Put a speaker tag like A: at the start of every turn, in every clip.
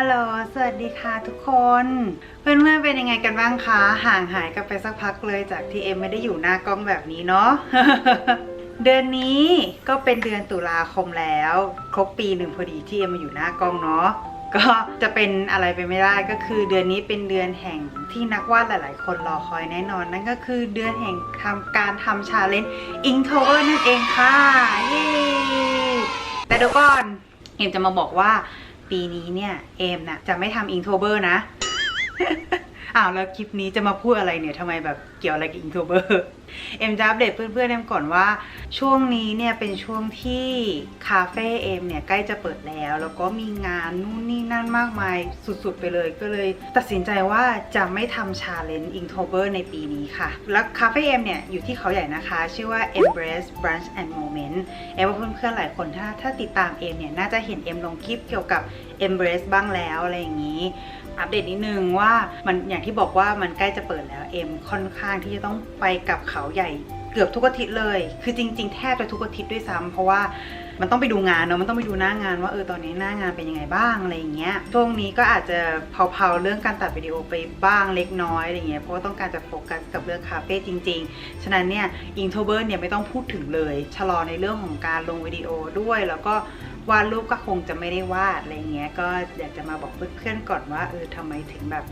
A: ฮัลโหล สวัสดีค่ะทุกคน เพื่อนๆเป็นยังไงกันบ้างคะ ห่างหายกันไปสักพักเลยจากที่เอ็มไม่ได้อยู่หน้ากล้องแบบนี้เนาะ เดือนนี้ก็เป็นเดือนตุลาคมแล้ว ครบปีหนึ่งพอดีที่เอ็มมาอยู่หน้ากล้องเนาะ ก็จะเป็นอะไรไปไม่ได้ก็คือเดือนนี้เป็นเดือนแห่งที่นักวาดหลาย ๆ คนรอคอยแน่นอน นั่นก็คือเดือนแห่งทำการทำชาเลนจ์อิงโทเวอร์นั่นเองค่ะ เย้ แต่เดี๋ยวก่อนเอ็มจะมาบอกว่า ปีนี้เนี่ย เอ็มน่ะจะไม่ทำอิงโทเบอร์นะ อ้าวแล้วคลิปนี้จะมาพูดอะไรเนี่ยทำไมแบบเกี่ยวอะไรกับอิงโทเบอร์เอ็มจะอัปเดตเพื่อนๆเอ็มก่อนว่า ช่วงนี้เนี่ยเป็นช่วงที่คาเฟ่เอ็มเนี่ยใกล้จะเปิดแล้ว แล้วก็มีงานนู่นนี่นั่นมากมายสุดๆไปเลยก็เลย ตัดสินใจว่าจะไม่ทำชาเลนจ์อิงโทเบอร์ในปีนี้ค่ะ แล้วคาเฟ่เอ็มเนี่ยอยู่ที่เขาใหญ่นะคะ ชื่อว่า Embrace Brunch and Moment เอ็มว่าเพื่อนๆหลายคนถ้าถ้าติดตามเอ็มเนี่ยน่าจะเห็นเอ็มลงคลิปเกี่ยวกับ Embrace บ้างแล้วอะไรอย่างนี้ อัปเดตนิดนึงว่ามันอย่างที่บอกว่ามันใกล้จะเปิดแล้วเอ็มค่อนข้างที่จะต้องไปกับเขาใหญ่เกือบทุกอาทิตย์เลย คือจริง ๆ แทบจะทุกอาทิตย์ด้วยซ้ำเพราะว่ามันต้องไปดูงานเนาะ มันต้องไปดูหน้างานว่าเออตอนนี้หน้างานเป็นยังไงบ้างอะไรอย่างเงี้ย ช่วงนี้ก็อาจจะเผาๆเรื่องการตัดวิดีโอไปบ้างเล็กน้อยอะไรเงี้ย เพราะว่าต้องการจะโฟกัสกับเรื่องคาเฟ่จริง ๆ ฉะนั้นเนี่ยอิงโทเบิร์เนี่ยไม่ต้องพูดถึงเลย ชะลอในเรื่องของการลงวิดีโอด้วย แล้วก็ วาดรูปก็คงจะไม่ได้วาดอะไรเงี้ยก็อยากจะมาบอกเพื่อนๆก่อนว่าเออทำไมถึงแบบ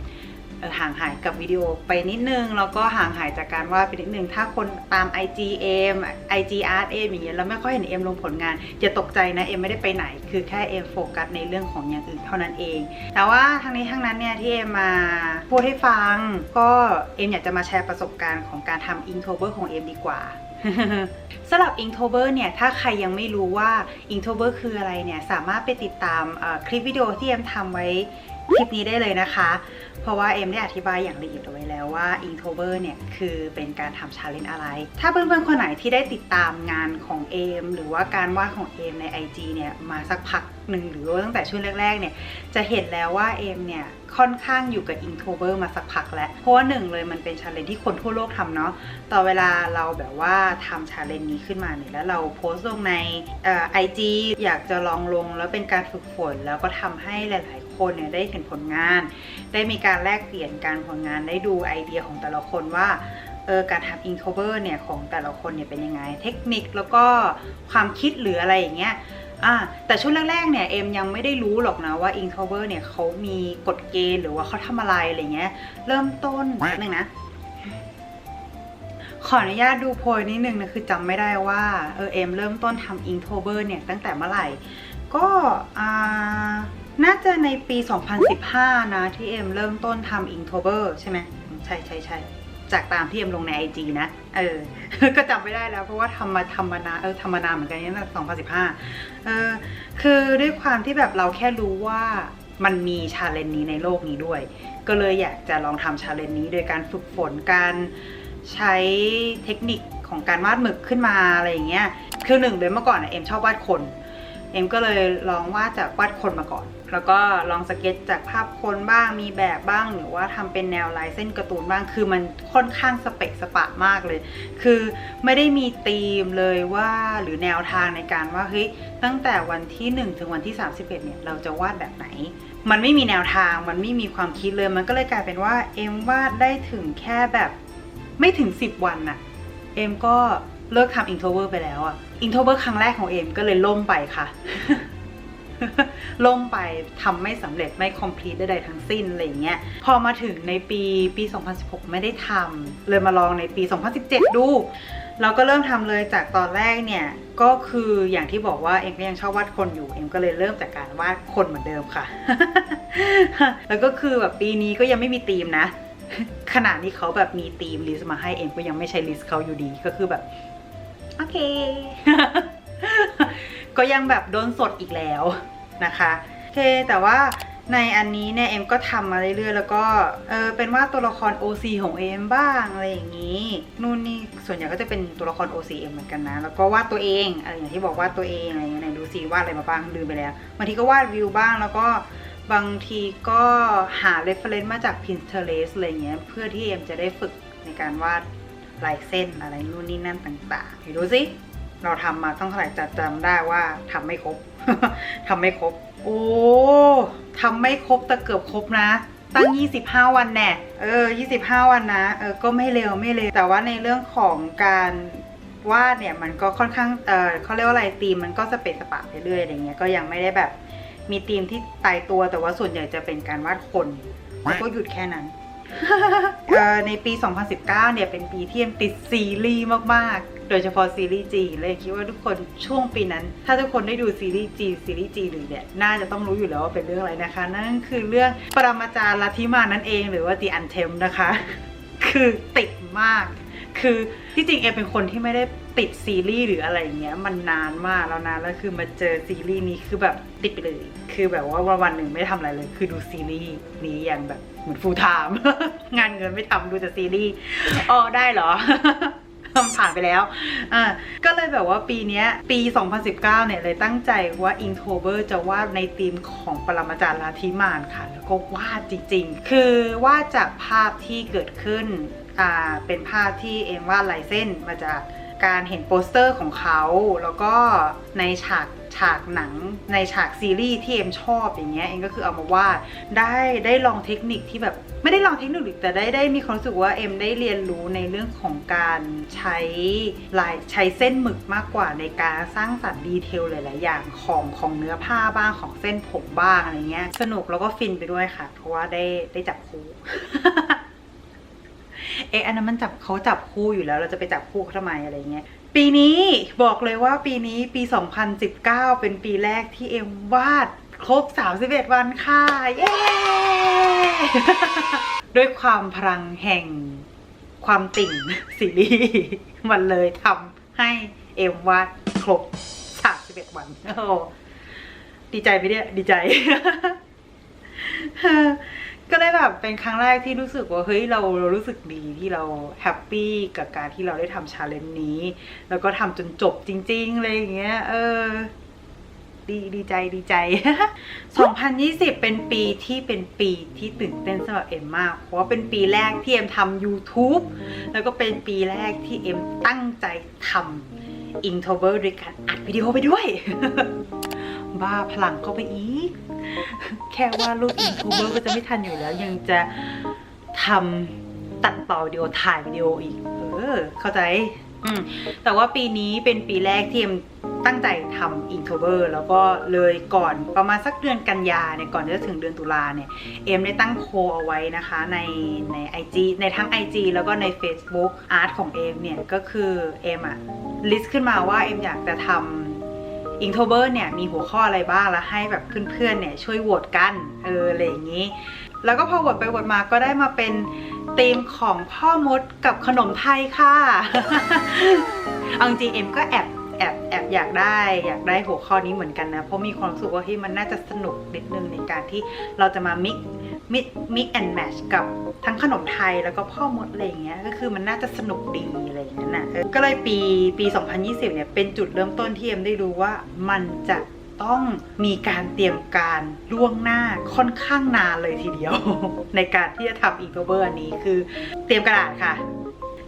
A: ห่างหายกับวิดีโอไปนิดนึง แล้วก็ห่างหายจากการวาดไปนิดนึง ถ้าคนตาม IG เอม IG Art เอมอย่างเงี้ยแล้วไม่ค่อยเห็นเอมลงผลงานอย่าตกใจนะเอมไม่ได้ไปไหน คือแค่เอมโฟกัสในเรื่องของอย่างอื่นเท่านั้นเอง แต่ว่าทั้งนี้ทั้งนั้นเนี่ยที่เอมมาพูดให้ฟัง ก็เอมอยากจะมาแชร์ประสบการณ์ของการทำอินโทเบอร์ของเอมดีกว่าสำหรับ Inktober เนี่ย ถ้าใครยังไม่รู้ว่า Inktober คืออะไรเนี่ย สามารถไปติดตามคลิปวิดีโอที่เอ็มทำไว้ คลิปนี้ได้เลยนะคะ เพราะว่าเอ็มได้อธิบายอย่างละเอียดเอาไว้แล้วว่า Inktober เนี่ยคือเป็นการทำชาเลนจ์อะไร ถ้าเพื่อนๆคนไหนที่ได้ติดตามงานของเอมหรือว่าการวาดของเอมใน IG เนี่ยมาสักพักหนึ่งหรือว่าตั้งแต่ช่วงแรกๆเนี่ยจะเห็นแล้วว่าเอมเนี่ยค่อนข้างอยู่กับ Inktober มาสักพักแล้ว เพราะว่าหนึ่งเลยมันเป็นชาเลนจ์ที่คนทั่วโลกทำเนาะต่อเวลาเราแบบว่าทำชาเลนจ์นี้ขึ้นมาเนี่ยแล้วเราโพสต์ลงในไอจีอยากจะลองลงแล้วเป็นการฝึกฝนแล้วก็ทำให้หลายๆ คนเนี่ยได้เห็นผลงาน ได้มีการแลกเปลี่ยนการผลงานได้ดูไอเดียของแต่ละคนว่าเออการทำอินโทเบอร์เนี่ยของแต่ละคนเนี่ยเป็นยังไง เทคนิคแล้วก็ความคิดหรืออะไรอย่างเงี้ยอ่าแต่ช่วงแรกๆเนี่ยเอ็มยังไม่ได้รู้หรอกนะว่า Inktober เนี่ยเขามีกฎเกณฑ์หรือว่าเขาทำอะไรอะไรเงี้ยเริ่มต้นหนึ่งนะขออนุญาตดูโพยนิดนึงนะคือจำไม่ได้ว่าเออเอ็มเริ่มต้นทำ Inktober เนี่ยตั้งแต่เมื่อไหร่ ก็อ่า น่าจะในปี 2015 นะที่เอ็มเริ่มต้นทำ Inktober ใช่ไหมใช่ใช่ใช่จากตามที่เอ็มลงใน IG นะ เออ ก็จำไม่ได้แล้วเพราะว่าทำมาทำมานานเออทำมานานเหมือนกันนี่นะ2015เออ คือด้วยความที่แบบเราแค่รู้ว่ามันมีชาเลนจ์นี้ในโลกนี้ด้วย ก็เลยอยากจะลองทำชาเลนจ์นี้โดยการฝึกฝนการใช้เทคนิคของการวาดหมึกขึ้นมาอะไรอย่างเงี้ย คือหนึ่งเลยเมื่อก่อนอะเอ็มชอบวาดคน เอ็มก็เลยลองวาดจากวาดคนมาก่อน แล้วก็ลองสเก็ตจากภาพคนบ้างมีแบบบ้าง หรือว่าทำเป็นแนวลายเส้นการ์ตูนบ้าง คือมันค่อนข้างสเปกสปะมากเลย คือไม่ได้มีธีมเลยว่าหรือแนวทางในการว่าเฮ้ยตั้งแต่วันที่ 1 ถึงวันที่ 31เนี่ยเราจะวาดแบบไหน มันไม่มีแนวทางมันไม่มีความคิดเลย มันก็เลยกลายเป็นว่าเอ็มวาดได้ถึงแค่แบบไม่ถึง 10 วันน่ะเอ็มก็ เลิกทำอินโทรเวอร์ไปแล้วอะอินโทรเวอร์ครั้งแรกของเอ็มก็เลยล่มไปค่ะ ล่มไปทำไม่สำเร็จไม่ complete ใดๆทั้งสิ้นอะไรอย่างเงี้ย พอมาถึงในปีปี 2016 ไม่ได้ทำเลยมาลองในปี 2017 ดู เราก็เริ่มทำเลยจากตอนแรกเนี่ย ก็คืออย่างที่บอกว่าเอ็มก็ยังชอบวาดคนอยู่ เอ็มก็เลยเริ่มจากการวาดคนเหมือนเดิมค่ะ แล้วก็คือแบบปีนี้ก็ยังไม่มีธีมนะ ขนาดนี้เขาแบบมีธีมลิสต์มาให้เอ็มก็ยังไม่ใช่ลิสต์เขาอยู่ดีก็คือแบบ โอเค ก็ยังแบบโดนสดอีกแล้วนะคะโอเคแต่ว่าในอันนี้เนี่ยเอ็มก็ทำมาเรื่อยๆ แล้วก็เออเป็นว่าตัวละคร OC ของเอ็มบ้างอะไรอย่างนี้นู่นนี่ส่วนใหญ่ก็จะเป็นตัวละคร OC เอ็มเหมือนกันนะ แล้วก็วาดตัวเองอะไรอย่างที่บอกวาดตัวเองอะไรอย่างเงี้ยไหนดูซิวาดอะไรมาบ้างลืมไปแล้วบางทีก็วาดวิวบ้างแล้วก็ บางทีก็หา reference มาจาก Pinterest อะไรเงี้ย เพื่อที่เอ็มจะได้ฝึกในการวาดลายเส้นอะไรนู่นนี่นั่นต่างๆเดี๋ยวดูสิ เราทำมาต้องเท่าไหร่จะจำได้ว่าทำไม่ครบทำไม่ครบ โอ้ทำไม่ครบแต่เกือบครบนะ ตั้ง 25 วันแน่เออ 25 วันนะ เออ ก็ไม่เร็วไม่เร็ว แต่ว่าในเรื่องของการวาดเนี่ยมันก็ค่อนข้าง เออเขาเรียกว่าอะไรธีมมันก็สเปซสปะไปเรื่อยอะไรเงี้ย ก็ยังไม่ได้แบบ มีธีมที่ตายตัวแต่ว่าส่วนใหญ่จะเป็นการวาดคนแล้วก็หยุดแค่นั้นเอ่อในปี 2019 เนี่ย เป็นปีที่เอ็มติดซีรีส์มาก ๆ โดยเฉพาะซีรีส์จีนเลยคิดว่าทุกคนช่วงปีนั้น ถ้าทุกคนได้ดูซีรีส์จีนซีรีส์จีนหรือเนี่ยน่าจะต้องรู้อยู่แล้วว่าเป็นเรื่องอะไรนะคะ นั่นคือเรื่องปรมาจารย์ลัทธิมานั่นเอง หรือว่า The Untamed นะคะ คือติดมาก คือที่จริงเอเป็นคนที่ไม่ได้ติดซีรีส์หรืออะไรอย่างเงี้ยมันนานมากแล้วนะแล้วคือมาเจอซีรีส์นี้คือแบบติดไปเลย คือแบบว่าวันวันหนึ่งไม่ได้ทำอะไรเลย คือดูซีรีส์นี้อย่างแบบเหมือนฟูลไทม์งานเงินไม่ทำดูแต่ซีรีส์อ๋อได้เหรอผ่านไปแล้ว อ่า ก็เลยแบบว่าปีนี้ปี 2019 เนี่ยเลยตั้งใจว่า Inktober จะวาดในธีมของปรมาจารย์ลาธิมานค่ะ แล้วก็วาดจริงๆ คือวาดจากภาพที่เกิดขึ้น เป็นภาพที่เอ็มวาดลายเส้นมาจากการเห็นโปสเตอร์ของเขา แล้วก็ในฉากฉากหนังในฉากซีรีส์ที่เอ็มชอบอย่างเงี้ยเอ็มก็คือเอามาวาดได้ได้ลองเทคนิคที่แบบไม่ได้ลองเทคนิคหรอแต่ได้ได้มีความรู้สึกว่าเอ็มได้เรียนรู้ในเรื่องของการใช้ลายใช้เส้นหมึกมากกว่าในการสร้างสรรค์ดีเทลหลาย ๆ อย่างของของเนื้อผ้าบ้างของเส้นผมบ้างอะไรเงี้ยสนุกแล้วก็ฟินไปด้วยค่ะ เพราะว่าได้ได้จับคู่ เอ๊ะอันนั้นมันจับเขาจับคู่อยู่แล้ว เราจะไปจับคู่เขาทำไมอะไรเงี้ยปีนี้บอกเลยว่าปีนี้ปี 2019 เป็นปีแรกที่เอ็มวาดครบ 31 วันค่ะ เย้ ด้วยความพลังแห่งความติ่งซีรีส์มันเลยทำให้เอ็มวาดครบ 31 วันโอ้ดีใจไหมเนี่ยดีใจ ก็เลยแบบเป็นครั้งแรกที่รู้สึกว่าเฮ้ยเราเรารู้สึกดีที่เราแฮปปี้กับการที่เราได้ทำชาเลนจ์นี้ แล้วก็ทำจนจบจริงๆเลยอย่างเงี้ย เออ ดีดีใจดีใจ 2020 เป็นปีที่เป็นปีที่ตื่นเต้นสำหรับเอ็มมาก เพราะว่าเป็นปีแรกที่เอ็มทำ YouTube แล้วก็เป็นปีแรกที่เอ็มตั้งใจทำ Inktober ด้วยการอัดวิดีโอไปด้วย บ้าพลังเข้าไปอีก แค่ว่ารูปอินทูเบอร์ก็จะไม่ทันอยู่แล้ว ยังจะทำตัดต่อวิดีโอถ่ายวิดีโออีก เออ เข้าใจ อืม แต่ว่าปีนี้เป็นปีแรกที่เอ็มตั้งใจทำอินโทรเวอร์แล้วก็เลยก่อนประมาณสักเดือนกันยาเนี่ยก่อนจะถึงเดือนตุลาเนี่ย เอ็มได้ตั้งโพเอาไว้นะคะในใน IG ในทั้ง IG แล้วก็ใน Facebook อาร์ตของเอ็มเนี่ย ก็คือเอ็มอะลิสต์ขึ้นมาว่าเอ็มอยากจะทำ อิงโทเบอร์เนี่ยมีหัวข้ออะไรบ้างแล้วให้แบบเพื่อนๆเนี่ยช่วยโหวตกันเอออะไรอย่างนี้ แล้วก็พอโหวตไปโหวตมาก็ได้มาเป็นธีมของพ่อมดกับขนมไทยค่ะเอาจริงเอ็มก็แอบแอบแอบอยากได้อยากได้หัวข้อนี้เหมือนกันนะ เพราะมีความรู้สึกว่าที่มันน่าจะสนุกนิดนึงในการที่เราจะมามิก มิกมิกแอนด์แมชกับทั้งขนมไทยแล้วก็พ่อมดอะไรเงี้ยก็คือมันน่าจะสนุกดีอะไรอย่างนั้นนะก็เลยปีปี 2020 เนี่ย เป็นจุดเริ่มต้นที่เอ็มได้รู้ว่ามันจะต้องมีการเตรียมการล่วงหน้าค่อนข้างนานเลยทีเดียว ในการที่จะทำอีกเบอร์อันนี้คือเตรียมกระดาษค่ะ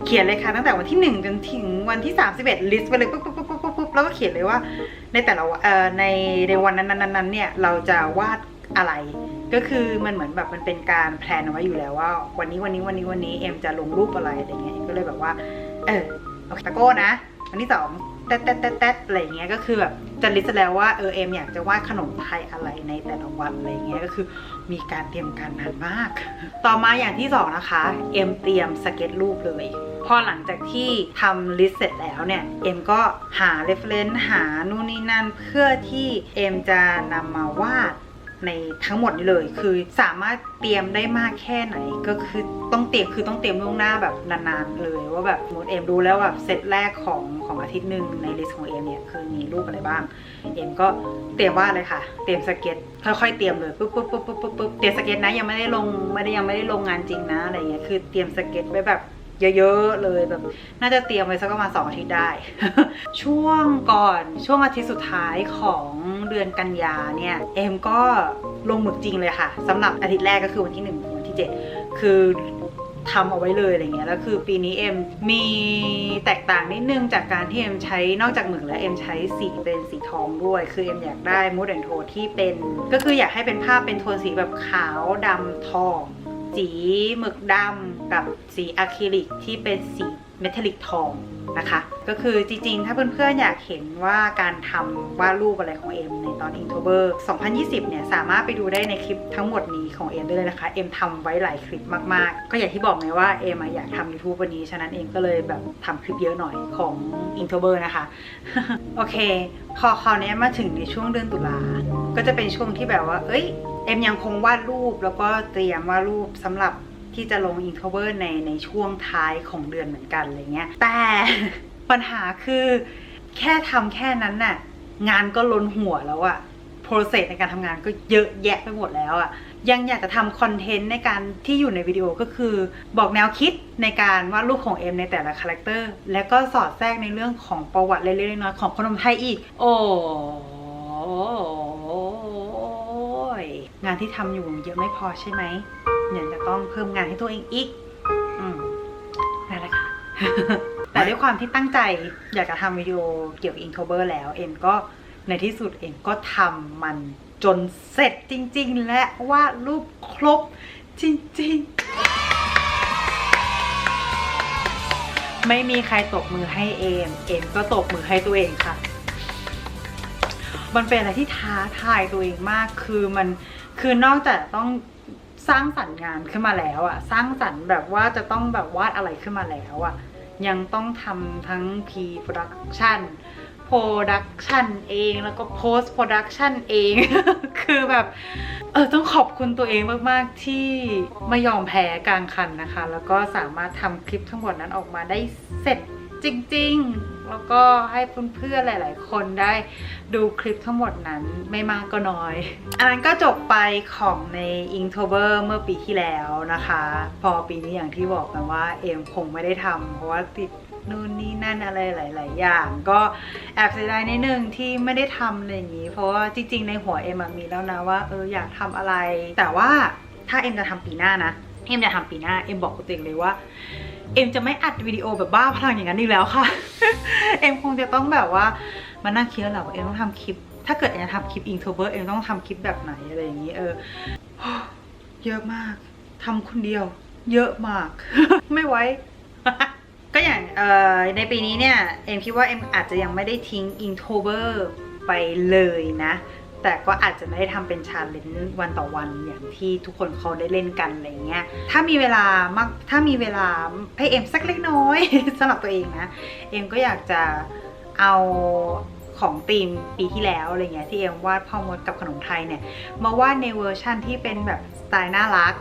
A: เขียนเลยค่ะตั้งแต่วันที่ 1 จนถึงวันที่ 31 ลิสต์ไปเลยปุ๊บปุ๊บปุ๊บปุ๊บปุ๊บแล้วก็เขียนเลยว่า ในแต่ละวันเอ่อในในวันนั้นๆๆเนี่ยเราจะวาดอะไร ก็คือมันเหมือนแบบมันเป็นการแพลนเอาไว้อยู่แล้วว่า วันนี้วันนี้วันนี้วันนี้เอ็มจะลงรูปอะไรอะไรเงี้ยก็เลยแบบว่า เออโอเคตะโก้นะวันที่สองแต๊ดแต๊ดแต๊ดแต๊ดอะไรเงี้ยก็คือแบบจะลิสต์แล้วว่าเออเอ็มอยากจะวาดขนมไทยอะไรในแต่ละวันอะไรเงี้ยก็คือมีการเตรียมการนานมาก ต่อมาอย่างที่สองนะคะเอ็มเตรียมสเก็ตรูปเลยพอหลังจากที่ทำลิสต์เสร็จแล้วเนี่ย เอ็มก็หา reference หานู่นนี่นั่น เพื่อที่เอ็มจะนำมาวาด ในทั้งหมดนี้เลย คือสามารถเตรียมได้มากแค่ไหน ก็คือต้องเตรียมคือต้องเตรียมล่วงหน้าแบบนานๆเลยว่าแบบมมติเอ็มดูแล้วแบบเซตแรกของของอาทิตย์หนึ่งในลิสต์ของเอ็มเนี่ยคือมีรูปอะไรบ้างเอ็มก็เตรียมวาดเลยค่ะ เตรียมสเก็ตค่อยๆเตรียมเลยปุ๊บปุ๊บปุ๊บปุ๊บปุ๊บปุ๊บเตรียมสเก็ตนะยังไม่ได้ลงไม่ได้ยังไม่ได้ลงงานจริงนะอะไรเงี้ยคือเตรียมสเก็ตไว้แบบเยอะๆเลยแบบน่าจะเตรียมไว้สักประมาณสองอาทิตย์ได้ ช่วงก่อนช่วงอาทิตย์สุดท้ายของ เดือนกันยาเนี่ยเอ็มก็ลงหมึกจริงเลยค่ะสำหรับอาทิตย์แรกก็คือวันที่หนึ่งถึงวันที่เจ็ดคือทำเอาไว้เลยอะไรเงี้ยแล้วคือปีนี้เอ็มมีแตกต่างนิดนึงจากการที่เอ็มใช้นอกจากหมึกแล้วเอ็มใช้สีเป็นสีทองด้วย คือเอ็มอยากได้มูดแอนโทที่เป็น ก็คืออยากให้เป็นภาพเป็นโทนสีแบบขาวดำทอง สีหมึกดำกับสีอะคริลิกที่เป็นสีเมทัลลิกทอง นะคะ ก็คือจริงๆ ถ้าเพื่อนๆ อยากเห็นว่าการทำวาดรูปอะไรของเอ็มในตอน Inktober 2020 เนี่ย สามารถไปดูได้ในคลิปทั้งหมดนี้ของเอ็มได้เลยนะคะ เอ็มทำไว้หลายคลิปมากๆ ก็อย่างที่บอกไงว่าเอ็มอยากทำ YouTube วันนี้ ฉะนั้นเอ็มก็เลยแบบทำคลิปเยอะหน่อยของ Inktober นะคะ โอเค พอคราวนี้มาถึงในช่วงเดือนตุลา ก็จะเป็นช่วงที่แบบว่า เอ้ย เอ็มยังคงวาดรูปแล้วก็เตรียมวาดรูปสำหรับ ที่จะลง Inktober ในในช่วงท้ายของเดือนเหมือนกันอะไรเงี้ย แต่ปัญหาคือแค่ทำแค่นั้นน่ะ งานก็ล้นหัวแล้วอะโปรเซสในการทำงานก็เยอะแยะไปหมดแล้วอะยังอยากจะทำคอนเทนต์ในการที่อยู่ในวิดีโอก็คือ บอกแนวคิดในการวาดรูปของเอ็มในแต่ละคาแรคเตอร์ แล้วก็สอดแทรกในเรื่องของประวัติเล็กๆน้อยๆของคนนมไทยอีก โอ้ยงานที่ทำอยู่เยอะไม่พอใช่ไหม ยังจะต้องเพิ่มงานให้ตัวเองอีก อืมนั่นแหละค่ะ แต่ด้วยความที่ตั้งใจอยากจะทำวิดีโอเกี่ยวกับ Inktober แล้ว เอ็มก็ในที่สุดเอ็มก็ทำมันจนเสร็จจริง ๆ และวาดรูปครบจริง ๆ ไม่มีใครตบมือให้เอม เอมก็ตบมือให้ตัวเองค่ะ มันเป็นอะไรที่ท้าทายตัวเองมาก คือมัน คือนอกจากต้อง สร้างสรรค์งานขึ้นมาแล้วอะสร้างสรรค์แบบว่าจะต้องแบบวาดอะไรขึ้นมาแล้วอะยังต้องทำทั้งพีโปรดักชัน pre-production production เองแล้วก็ post production เอง คือแบบเออต้องขอบคุณตัวเองมาก ๆ ที่ไม่ยอมแพ้กลางคันนะคะ แล้วก็สามารถทำคลิปทั้งหมดนั้นออกมาได้เสร็จจริง ๆ แล้วก็ให้เพื่อนๆหลาย ๆ คนได้ดูคลิปทั้งหมดนั้นไม่มากก็น้อย อันนั้นก็จบไปของใน Inktober เมื่อปีที่แล้วนะคะ พอปีนี้อย่างที่บอกกันว่าเอมคงไม่ได้ทำเพราะว่าติด นู่นนี่นั่นอะไรหลาย ๆ อย่าง ก็แอบเสียดายนิดนึงที่ไม่ได้ทำอะไรอย่างนี้ เพราะว่าจริง ๆ ในหัวเอ็มมีแล้วนะว่าเอออยากทำอะไร แต่ว่าถ้าเอ็มจะทำปีหน้านะเอ็มจะทำปีหน้าเอ็มบอกกับตัวเองเลยว่าเอ็มจะไม่อัดวิดีโอแบบบ้าพลังอย่างนั้นอีกแล้วค่ะ เอ็มคงจะต้องแบบว่ามานั่งคิดแล้วแหละว่าเอ็มต้องทำคลิป ถ้าเกิดเอ็มจะทำคลิปอิงโทเบอร์เอ็มต้องทำคลิปแบบไหนอะไรอย่างนี้เออเยอะมากทำคนเดียว เยอะมาก ไม่ไหว ก็อย่างในปีนี้เนี่ย เอ็มคิดว่าเอ็มอาจจะยังไม่ได้ทิ้งอิงโทเบอร์ไปเลยนะ แต่ก็อาจจะไม่ได้ทำเป็นชาเลนจ์วันต่อวันอย่างที่ทุกคนเขาได้เล่นกันอะไรเงี้ย ถ้ามีเวลามากถ้ามีเวลาให้เอ็มสักเล็กน้อยสำหรับตัวเองนะ เอ็มก็อยากจะเอาของธีมปีที่แล้วอะไรเงี้ยที่เอ็มวาดพ่อมดกับขนมไทยเนี่ย มาวาดในเวอร์ชั่นที่เป็นแบบ ไตล์น่ารัก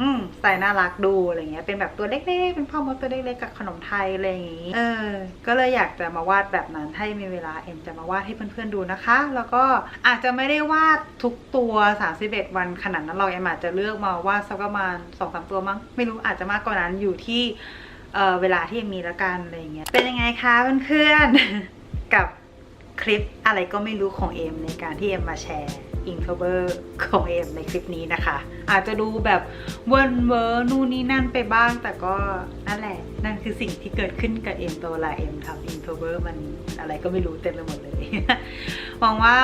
A: อืมสไตล์น่ารักดูอะไรเงี้ย เป็นแบบตัวเล็กๆ เป็นพ่อมดตัวเล็กๆ กับขนมไทยอะไรอย่างงี้ เออ ก็เลยอยากจะมาวาดแบบนั้นให้มีเวลาเอ็มจะมาวาดให้เพื่อนๆดูนะคะ แล้วก็อาจจะไม่ได้วาดทุกตัว 31 วันขนาดนั้นเราเอ็มอาจจะเลือกมาวาดสักประมาณ2-3ตัวมั้ง ไม่รู้อาจจะมากกว่านั้นอยู่ที่เอ่อเวลาที่ยังมีละกันอะไรเงี้ย เป็นยังไงคะเพื่อนๆ กับคลิปอะไรก็ไม่รู้ของเอ็มในการที่เอ็มมาแชร์ อิงเ b เบอร์ของเอมในคลิปนี้นะคะ อาจจะดูแบบเวิร์นเวอร์นู่นนี่นั่นไปบ้าง แต่ก็นั่นแหละ นั่นคือสิ่งที่เกิดขึ้นกับเอมตัวละเอมทำอิงเ b เบอร์มันอะไรก็ไม่รู้เต็มไปหมดเลยหวังว่า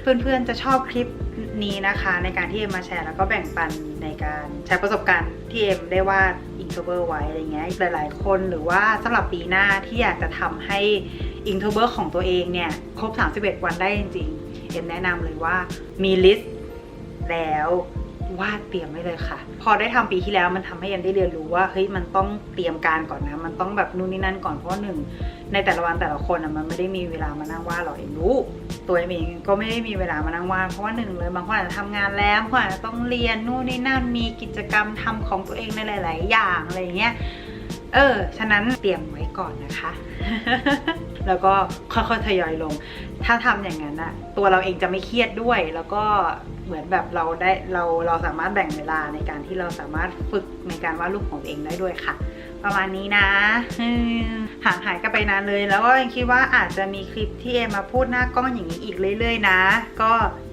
A: เพื่อนๆจะชอบคลิปนี้นะคะ ในการที่เอ็มมาแชร์แล้วก็แบ่งปันในการใช้ประสบการณ์ที่เอ็มได้วาดอิงโทเบอร์ไว้อะไรเงี้ยหลายๆ คนหรือว่าสำหรับปีหน้าที่อยากจะทำให้อิงโทเบอร์ของตัวเองเนี่ย ครบ 31 วันได้จริง เอ็มแนะนำเลยว่ามีลิสต์แล้ววาดเตรียมไว้เลยค่ะ พอได้ทำปีที่แล้วมันทำให้เอ็มได้เรียนรู้ว่าเฮ้ยมันต้องเตรียมการก่อนนะ มันต้องแบบนู่นนี่นั่นก่อนเพราะหนึ่งในแต่ละวันแต่ละคนอะมันไม่ได้มีเวลามานั่งวาดหรอกเองรู้ ตัวเองเองก็ไม่ได้มีเวลามานั่งวาดเพราะว่าหนึ่งเลยบางคนอาจจะทำงานแล้วบางคนอาจจะต้องเรียนนู่นนี่นั่นมีกิจกรรมทำของตัวเองในหลาย ๆ อย่างอะไรเงี้ยเออฉะนั้นเตรียมไว้ก่อนนะคะ แล้วก็ค่อยๆทยอยลง ถ้าทำอย่างนั้นอะตัวเราเองจะไม่เครียดด้วย แล้วก็เหมือนแบบเราได้เราเราสามารถแบ่งเวลาในการที่เราสามารถฝึกในการวาดรูปของตัวเองได้ด้วยค่ะ ประมาณนี้นะห่างหายกันไปนานเลย แล้วก็ยังคิดว่าอาจจะมีคลิปที่เอมมาพูดหน้ากล้องอย่างนี้อีกเรื่อย ๆ นะ ก็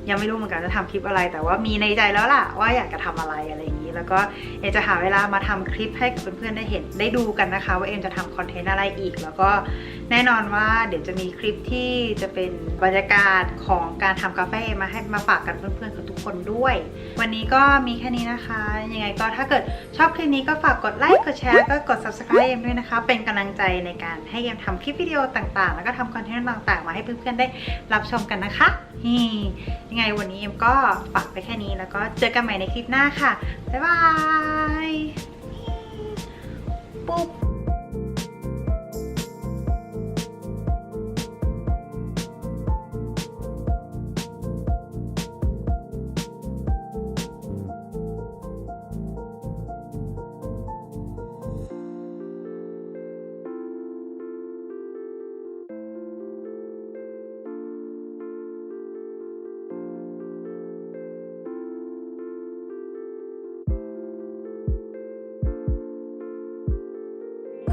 A: ยังไม่รู้เหมือนกันจะทำคลิปอะไร แต่ว่ามีในใจแล้วล่ะว่าอยากจะทำอะไรอะไรอย่างนี้ แล้วก็เอมจะหาเวลามาทำคลิปให้กับเพื่อนๆได้เห็นได้ดูกันนะคะ ว่าเอมจะทำคอนเทนต์อะไรอีก แล้วก็แน่นอนว่าเดี๋ยวจะมีคลิปที่จะเป็นบรรยากาศของการทำกาแฟมาให้มาฝากกันเพื่อนๆกับทุกคนด้วย วันนี้ก็มีแค่นี้นะคะ ยังไงก็ถ้าเกิดชอบคลิปนี้ก็ฝากกดไลค์กดแชร์ก็กด subscribe เอมด้วยนะคะ เป็นกำลังใจในการให้เอมทำคลิปวิดีโอต่างๆ แล้วก็ทำคอนเทนต์ต่างๆ มาให้เพื่อนๆได้รับชมกันนะคะยังไงวันนี้เอมก็ฝากไปแค่นี้แล้วก็เจอกันใหม่ในคลิปหน้าค่ะบ๊ายบายปุ๊บ